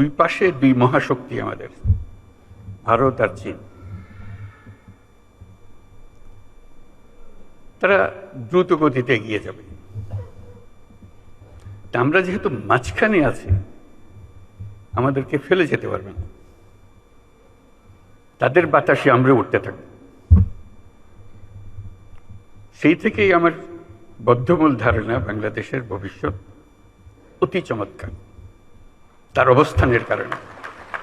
দুই পাশে দুই মহাশক্তি আমাদের, ভারত আর চীন। তারা দ্রুত গতিতে এগিয়ে যাবে। আমরা যেহেতু মাঝখানে আছি, আমাদেরকে ফেলে যেতে পারবে না। তাদের বাতাসে আমরা উঠতে থাকব। সেই থেকেই আমার বদ্ধমূল ধারণা বাংলাদেশের ভবিষ্যৎ অতি চমৎকার। তার অবস্থানের কারণে।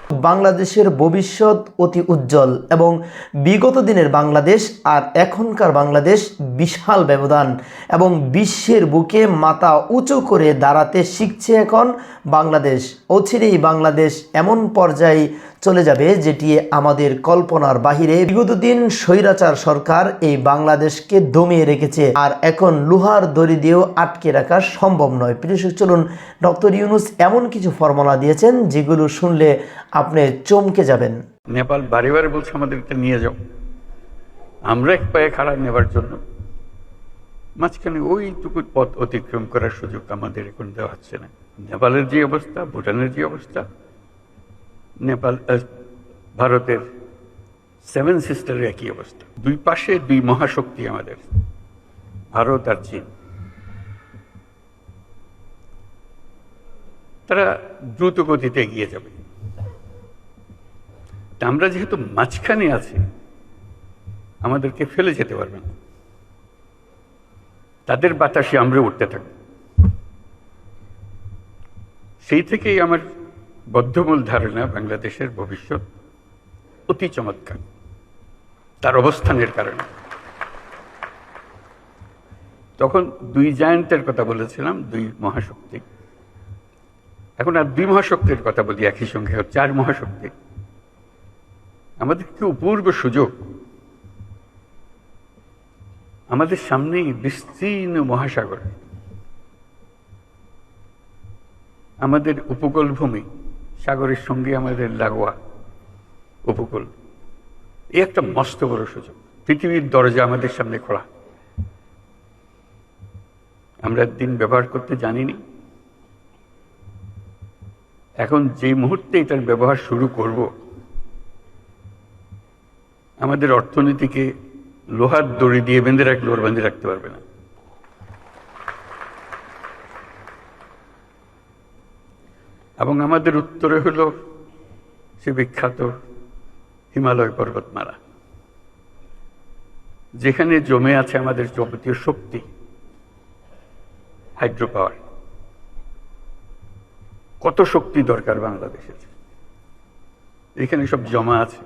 বাংলাদেশের ভবিষ্যৎ অতি উজ্জ্বল এবং বিগত দিনের বাংলাদেশ আর এখনকার বাংলাদেশ বিশাল ব্যবধান এবং বিশ্বের বুকে মাথা উঁচু করে দাঁড়াতে শিখছে এখন বাংলাদেশ। অচিরেই বাংলাদেশ এমন পর্যায়ে চলে যাবে যেটি আমাদের কল্পনার বাহিরে। বিগত দিন স্বৈরাচার সরকার এই বাংলাদেশকে দমিয়ে রেখেছে আর এখন লোহার দড়ি দিয়েও আটকে রাখা সম্ভব নয়। প্রিয় চলুন ডক্টর ইউনুস এমন কিছু ফর্মুলা দিয়েছেন যেগুলো শুনলে আপনি চমকে যাবেন। নেপাল বারে বারে বলছে আমাদেরকে নিয়ে যাও। আমরা এক পায়ে খাড়া নেবার জন্য। মাঝখানে ওইটুকু পথ অতিক্রম করার সুযোগ আমাদের এখন দেওয়া হচ্ছে না। নেপালের যে অবস্থা, ভুটানের যে অবস্থা, নেপাল ভারতের সেভেন সিস্টারের একই অবস্থা। দুই পাশে দুই মহাশক্তি আমাদের, ভারত আর চীন। তারা দ্রুত গতিতে এগিয়ে যাবে। আমরা যেহেতু মাঝখানে আছি, আমাদেরকে ফেলে যেতে পারবে না। তাদের বাতাসে আমরা উঠতে থাকব। সেই থেকেই আমার বদ্ধমূল ধারণা বাংলাদেশের ভবিষ্যৎ অতি চমৎকার। তার অবস্থানের কারণে। তখন দুই জায়ান্টের কথা বলেছিলাম, দুই মহাশক্তি। এখন আর দুই মহাশক্তির কথা বলি, একই সঙ্গে চার মহাশক্তি। আমাদের কি অপূর্ব সুযোগ। আমাদের সামনেই বিস্তীর্ণ মহাসাগর। আমাদের উপকূল ভূমি সাগরের সঙ্গে আমাদের লাগোয়া উপকূল। এই একটা মস্ত বড় সুযোগ। পৃথিবীর দরজা আমাদের সামনে খোলা। আমরা দিন ব্যবহার করতে জানিনি। এখন যে মুহূর্তে এটার ব্যবহার শুরু করব আমাদের অর্থনীতিকে লোহার দড়ি দিয়ে বেঁধে রাখলে ওর বেঁধে রাখতে পারবে না। এবং আমাদের উত্তরে হলো সে বিখ্যাত হিমালয় পর্বতমালা। যেখানে জমে আছে আমাদের যাবতীয় শক্তি হাইড্রো পাওয়ার কত শক্তি দরকার বাংলাদেশের? এখানে সব জমা আছে।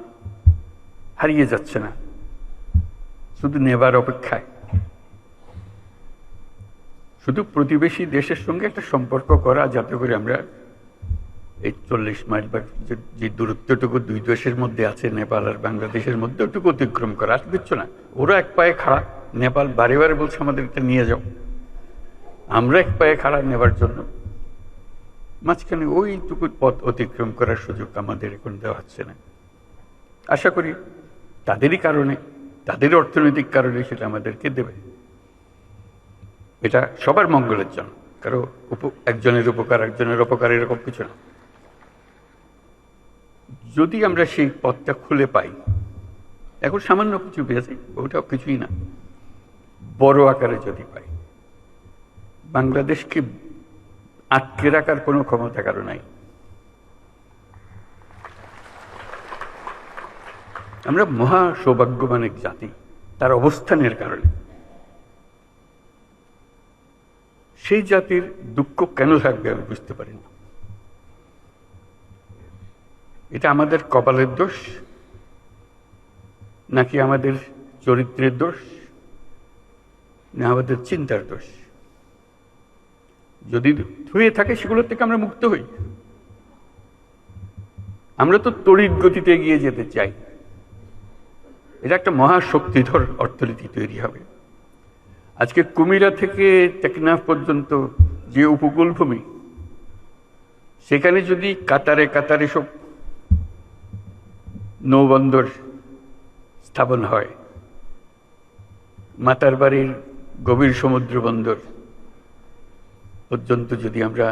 হারিয়ে যাচ্ছে না। শুধু নেবার অপেক্ষায়। শুধু প্রতিবেশী দেশের সঙ্গে একটা সম্পর্ক করা, যাতে করে আমরা এই চল্লিশ মাইল বা যে- দূরত্বটুকু দুই দেশের মধ্যে আছে, নেপাল আর বাংলাদেশের মধ্যে, ওটুকু অতিক্রম করা। আর কিচ্ছু না। ওরা এক পায়ে খাড়া। নেপাল বারে বারে বলছে আমাদের এটা নিয়ে যাও। আমরা এক পায়ে খাড়া নেবার জন্য। মাঝখানে ওইটুকু পথ অতিক্রম করার সুযোগ আমাদের এখন দেওয়া হচ্ছে না। আশা করি তাদেরই কারণে, তাদের অর্থনৈতিক কারণে সেটা আমাদেরকে দেবে। এটা সবার মঙ্গলের জন্য, কারও একজনের উপকার, একজনের অপকার, এরকম কিছু না। যদি আমরা সেই পথটা খুলে পাই, এখন সামান্য কিছু পেয়েছি ওটাও কিছুই না। বড় আকারে যদি পাই, বাংলাদেশকে আটকে রাখার কোনো ক্ষমতা কারও নাই। আমরা মহা সৌভাগ্যবান এক জাতি। তার অবস্থানের কারণে। সেই জাতির দুঃখ কেন থাকবে আমি বুঝতে পারি না। এটা আমাদের কপালের দোষ, নাকি আমাদের চরিত্রের দোষ, না আমাদের চিন্তার দোষ? যদি হয়ে থাকে, সেগুলোর থেকে আমরা মুক্ত হই। আমরা তো তড়িৎ গতিতে এগিয়ে যেতে চাই। এটা একটা মহাশক্তিধর অর্থনীতি তৈরি হবে। আজকে কুমিরা থেকে টেকনাফ পর্যন্ত যে উপকূল ভূমি সেখানে যদি কাতারে কাতারে সব নৌবন্দর স্থাপন হয়, মাতার বাড়ির গভীর সমুদ্র বন্দর পর্যন্ত যদি আমরা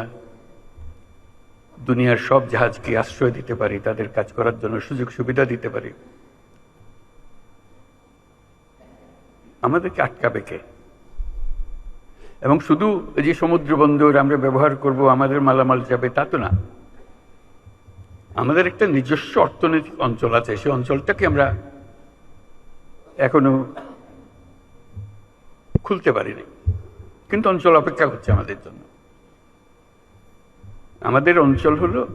দুনিয়ার সব জাহাজকে আশ্রয় দিতে পারি, তাদের কাজ করার জন্য সুযোগ সুবিধা দিতে পারি আমাদেরকে আটকাবে কে? এবং শুধু যে সমুদ্র বন্দর আমরা ব্যবহার করব, আমাদের মালামাল যাবে তা তো না। আমাদের একটা নিজস্ব অর্থনৈতিক অঞ্চল আছে, সেই অঞ্চলটাকে আমরা এখনও খুলতে পারিনি। কিন্তু অঞ্চল অপেক্ষা করছে আমাদের জন্য। আমাদের অঞ্চল হলো,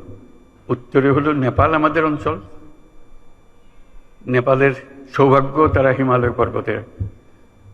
উত্তরে হলো নেপাল আমাদের অঞ্চল। নেপালের সৌভাগ্য তারা হিমালয় পর্বতের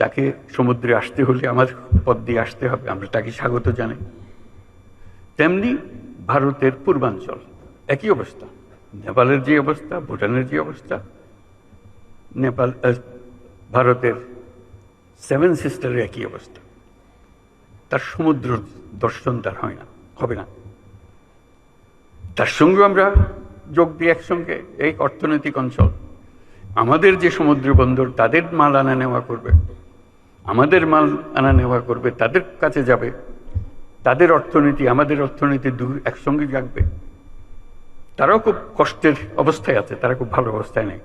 তাকে সমুদ্রে আসতে হলে আমার পথ দিয়ে আসতে হবে, আমরা তাকে স্বাগত জানাই। তেমনি ভারতের পূর্বাঞ্চল, একই অবস্থা। নেপালের যে অবস্থা, ভুটানের যে অবস্থা, নেপাল ভারতের সেভেন সিস্টারের একই অবস্থা। তার সমুদ্র দর্শন তার হয় না, হবে না। তার সঙ্গে আমরা যোগ দিই একসঙ্গে, এই অর্থনৈতিক অঞ্চল। আমাদের যে সমুদ্র বন্দর, তাদের মাল আনা নেওয়া করবে। আমাদের মাল আনা নেওয়া করবে, তাদের কাছে যাবে। তাদের অর্থনীতি, আমাদের অর্থনীতি দু একসঙ্গে জাগবে তারাও খুব কষ্টের অবস্থায় আছে, তারা খুব ভালো অবস্থায় নেই।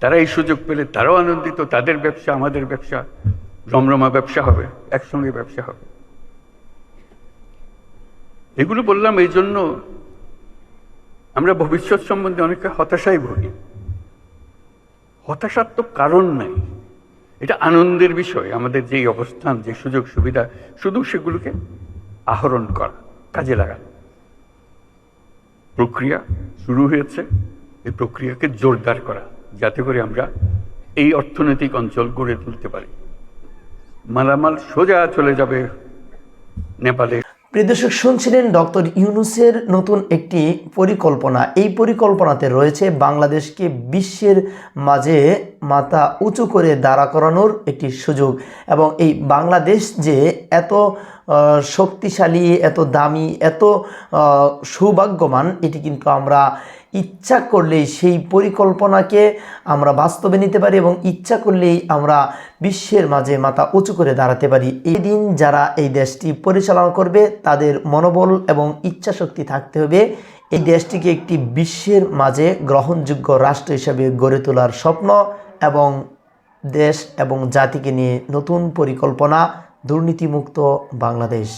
তারা এই সুযোগ পেলে তারাও আনন্দিত, তাদের ব্যবসা, আমাদের ব্যবসা, রমরমা ব্যবসা হবে, একসঙ্গে ব্যবসা হবে। এগুলো বললাম এই জন্য আমরা ভবিষ্যৎ সম্বন্ধে অনেকটা হতাশায় ভুগি। হতাশার তো কারণ নাই। এটা আনন্দের বিষয়। আমাদের যে অবস্থান, যে সুযোগ সুবিধা, শুধু সেগুলোকে আহরণ করা, কাজে লাগানো। প্রক্রিয়া শুরু হয়েছে, এই প্রক্রিয়াকে জোরদার করা, যাতে করে আমরা এই অর্থনৈতিক অঞ্চল গড়ে তুলতে পারি। মালামাল সোজা চলে যাবে নেপালে প্রিয় দর্শক, শুনছিলেন ডক্টর ইউনুসের নতুন একটি পরিকল্পনা। এই পরিকল্পনাতে রয়েছে বাংলাদেশকে বিশ্বের মাঝে মাথা উঁচু করে দাঁড়া করানোর একটি সুযোগ এবং এই বাংলাদেশ যে এত শক্তিশালী, এত দামি, এত সৌভাগ্যবান, এটি কিন্তু আমরা ইচ্ছা করলেই সেই পরিকল্পনাকে আমরা বাস্তবে নিতে পারি এবং ইচ্ছা করলেই আমরা বিশ্বের মাঝে মাথা উঁচু করে দাঁড়াতে পারি। এই দিন যারা এই দেশটি পরিচালনা করবে, তাদের মনোবল এবং ইচ্ছা শক্তি থাকতে হবে। এই দেশটিকে একটি বিশ্বের মাঝে গ্রহণযোগ্য রাষ্ট্র হিসেবে গড়ে তোলার স্বপ্ন এবং দেশ এবং জাতিকে নিয়ে নতুন পরিকল্পনা দুর্নীতিমুক্ত বাংলাদেশ।